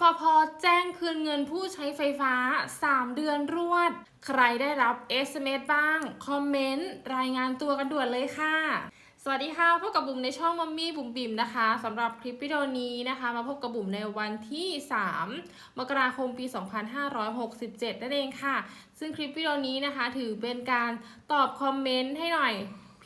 ฟพแจ้งคืนเงินผู้ใช้ไฟฟ้า 3 เดือนรวด ใครได้รับ SMS บ้าง คอมเมนต์ รายงานตัวกันด่วนเลยค่ะ สวัสดีค่ะ พบกับบุ๋มในช่องมัมมี่บุ๋มบิ๋มนะคะสำหรับคลิปวิดีโอนี้นะคะ มาพบกับบุ๋มในวันที่ 3 มกราคมปี 2567 นั่นเองค่ะ ซึ่งคลิปวิดีโอนี้นะคะ ถือเป็นการตอบคอมเมนต์ให้หน่อย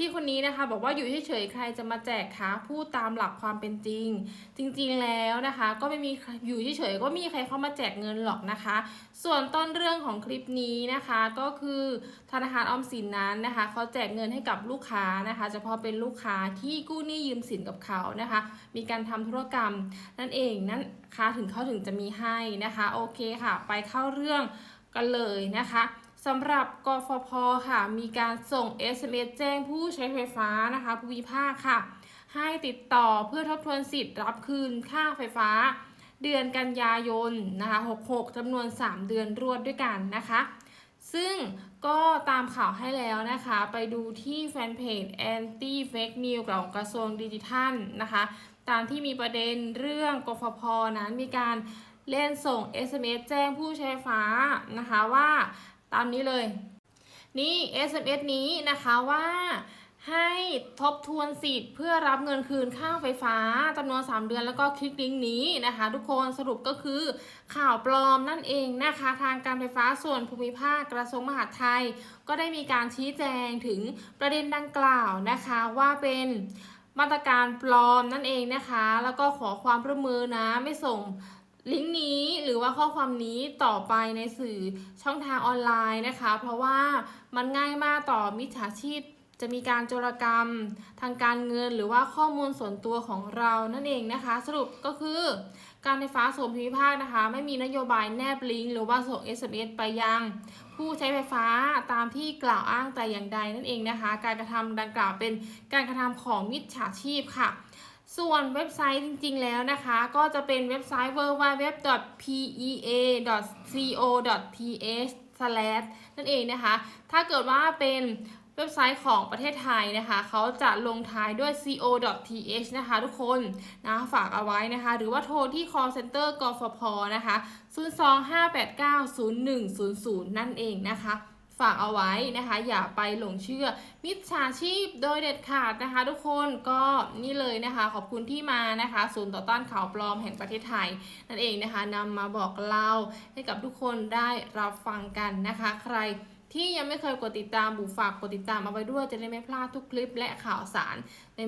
พี่คนนี้นะคะ บอกว่าอยู่เฉยๆใครจะมาแจกคะพูดตามหลักความเป็นจริง จริงๆแล้วนะคะ ก็ไม่มีอยู่เฉยๆก็ไม่มีใครเข้ามาแจกเงินหรอกนะคะ ส่วนต้นเรื่องของคลิปนี้นะคะ ก็คือธนาคารออมสินนั้นนะคะเขาแจกเงินให้กับลูกค้านะคะ เฉพาะเป็นลูกค้าที่กู้หนี้ยืมสินกับเขานะคะ มีการทำธุรกรรมนั่นเองนั่นคะถึงเขาถึงจะมีให้นะคะ โอเคค่ะ ไปเข้าเรื่องกันเลยนะคะ สำหรับกฟพค่ะ มีการส่ง SMS แจ้งผู้ใช้ไฟฟ้านะคะภูมิภาคค่ะ ให้ติดต่อเพื่อทบทวนสิทธิ์รับคืนค่าไฟฟ้า เดือนกันยายนนะคะ66จำนวน 3 เดือนรวดด้วยกันนะคะ ซึ่งก็ตามข่าวให้แล้วนะคะ ไปดูที่แฟนเพจ anti fake news ของกระทรวงดิจิทัลนะคะ ตามที่มีประเด็นเรื่องกฟพนั้นมีการเล่นส่ง SMS แจ้งผู้ใช้ไฟฟ้านะคะว่า ตามนี้เลย นี่ SMS นี้นะคะว่าให้ทบทวนสิทธิ์เพื่อรับเงินคืนค่าไฟฟ้าจำนวน 3 เดือนแล้วก็คลิกลิงก์นี้นะคะ ทุกคนสรุปก็คือข่าวปลอมนั่นเองนะคะ ทางการไฟฟ้าส่วนภูมิภาคกระทรวงมหาดไทย ก็ได้มีการชี้แจงถึงประเด็นดังกล่าวนะคะว่าเป็นมาตรการปลอมนั่นเองนะคะ แล้วก็ขอความร่วมมือนะไม่ส่ง ลิงก์นี้หรือว่าข้อความนี้ต่อไปในสื่อช่องทางออนไลน์นะคะ เพราะว่ามันง่ายมากต่อมิจฉาชีพจะมีการโจรกรรมทางการเงินหรือว่าข้อมูลส่วนตัวของเรานั่นเองนะคะ สรุปก็คือ การไฟฟ้าส่วนภูมิภาคนะคะ ไม่มีนโยบายแนบลิงก์หรือว่าส่ง SMS ไปยัง ผู้ใช้ไฟฟ้าตามที่กล่าวอ้างแต่อย่างใดนั่นเองนะคะ การกระทำดังกล่าวเป็นการกระทำของมิจฉาชีพค่ะ ส่วนเว็บไซต์จริงๆแล้วนะคะ ก็จะเป็นเว็บไซต์ www.pea.co.th นั่นเองนะคะ ถ้าเกิดว่าเป็นเว็บไซต์ของประเทศไทยนะคะ เขาจะลงท้ายด้วย co.th นะคะทุกคนนะฝากเอาไว้นะคะ หรือว่าโทรที่ call center กฟพนะคะ 025890100 นั่นเองนะคะ ฝากเอาไว้นะคะ อย่าไปหลงเชื่อมิจฉาชีพโดยเด็ดขาดนะคะ ทุกคนก็นี่เลยนะคะ ขอบคุณที่มานะคะศูนย์ต่อต้านข่าวปลอมแห่งประเทศไทย นั่นเองนะคะนำมาบอกเล่าให้กับทุกคนได้รับฟังกันนะคะ ใครที่ยังไม่เคยกดติดตามบุฝากกดติดตามเอาไว้ด้วยจะได้ไม่พลาดทุกคลิปและข่าวสาร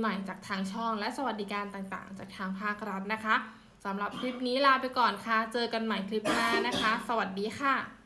ใหม่ๆจากทางช่อง และสวัสดิการต่างๆ จากทางภาครัฐนะคะสำหรับคลิปนี้ลาไปก่อนค่ะ เจอกันใหม่คลิปหน้านะคะ สวัสดีค่ะ